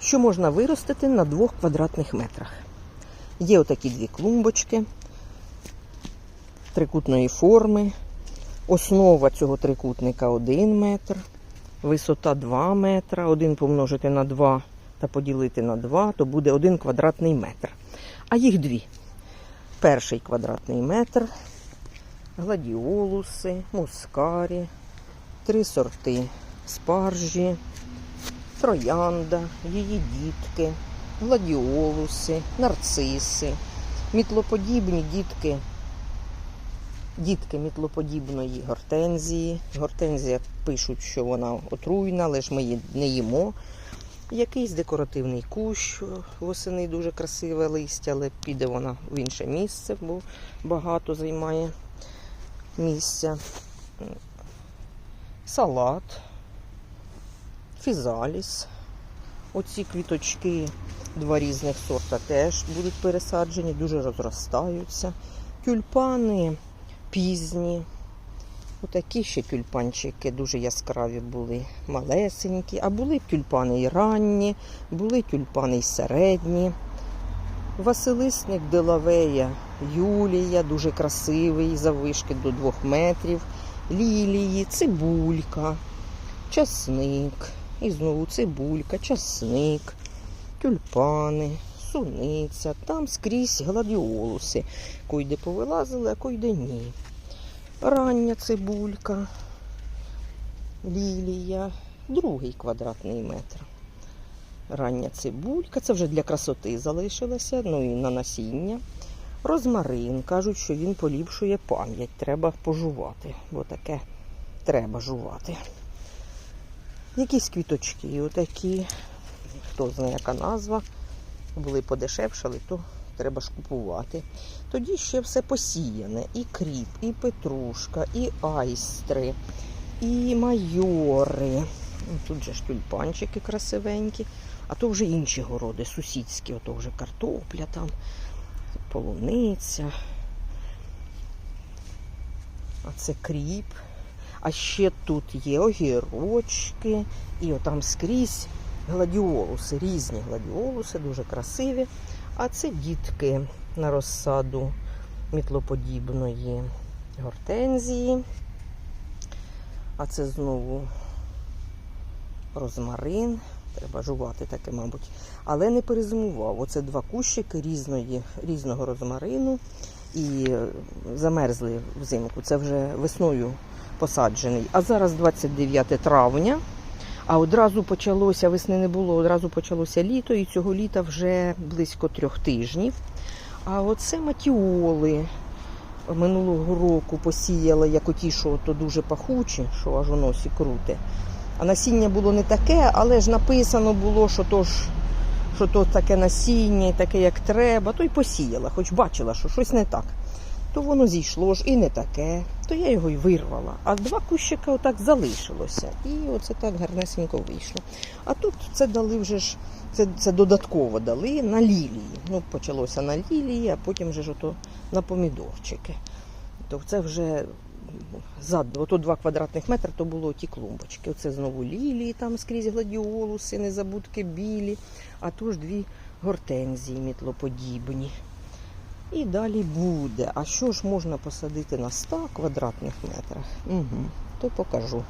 що можна виростити на двох квадратних метрах. Є отакі дві клумбочки трикутної форми. Основа цього трикутника 1 метр, висота 2 метра. 1 помножити на 2 та поділити на 2, то буде 1 квадратний метр. А їх дві. Перший квадратний метр, гладіолуси, мускарі, три сорти спаржі, троянда, її дітки, гладіолуси, нарциси, мітлоподібні дітки, дітки мітлоподібної гортензії. Гортензія пишуть, що вона отруйна, але ж ми її не їмо. Якийсь декоративний кущ восени дуже красиве листя, але піде вона в інше місце, бо багато займає місця. Салат, фізаліс. Оці квіточки, два різних сорта теж будуть пересаджені, дуже розростаються. Тюльпани пізні. Отакі ще тюльпанчики дуже яскраві були, малесенькі, а були тюльпани і ранні, були тюльпани і середні. Василисник Делавея Юлія, дуже красивий, заввишки до двох метрів. Лілії, цибулька, часник. І знову цибулька, часник, тюльпани, суниця. Там скрізь гладіолуси. Койде повилазили, а койде ні. Рання цибулька, лілія, другий квадратний метр. Рання цибулька, це вже для красоти залишилося, ну і на насіння. Розмарин. Кажуть, що він поліпшує пам'ять. Треба пожувати, бо таке треба жувати. Якісь квіточки, отакі, хто знає, яка назва, були подешевшали, то треба ж купувати. Тоді ще все посіяне: і кріп, і петрушка, і айстри, і майори. Тут же ж тюльпанчики красивенькі, а то вже інші городи, сусідські, ото вже картопля там, полуниця. А це кріп. А ще тут є огірочки, і отам скрізь гладіолуси, різні гладіолуси, дуже красиві. А це дітки на розсаду мітлоподібної гортензії. А це знову розмарин. Треба жувати таке, мабуть. Але не перезимував. Оце два кущики різної, різного розмарину і замерзли взимку. Це вже весною посаджений. А зараз 29 травня. А одразу почалося, весни не було, одразу почалося літо, і цього літа вже близько трьох тижнів. А оце матіоли минулого року посіяла, як оті, що то дуже пахучі, що аж у носі круте. А насіння було не таке, але ж написано було, що то ж що то таке насіння, таке, як треба, то й посіяла, хоч бачила, що щось не так. То воно зійшло ж і не таке, то я його й вирвала. А два кущика отак залишилося. І оце так гарнесенько вийшло. А тут це дали вже ж, це, це додатково дали на лілії. Ну, почалося на лілії, а потім вже ж ото на помідорчики. То це вже зад, ото два квадратних метри, то було ті клумбочки. Оце знову лілії, там скрізь гладіолуси, незабудки білі, а то ж дві гортензії мітлоподібні. І далі буде. А що ж можна посадити на 100 квадратних метрах? Угу, то покажу.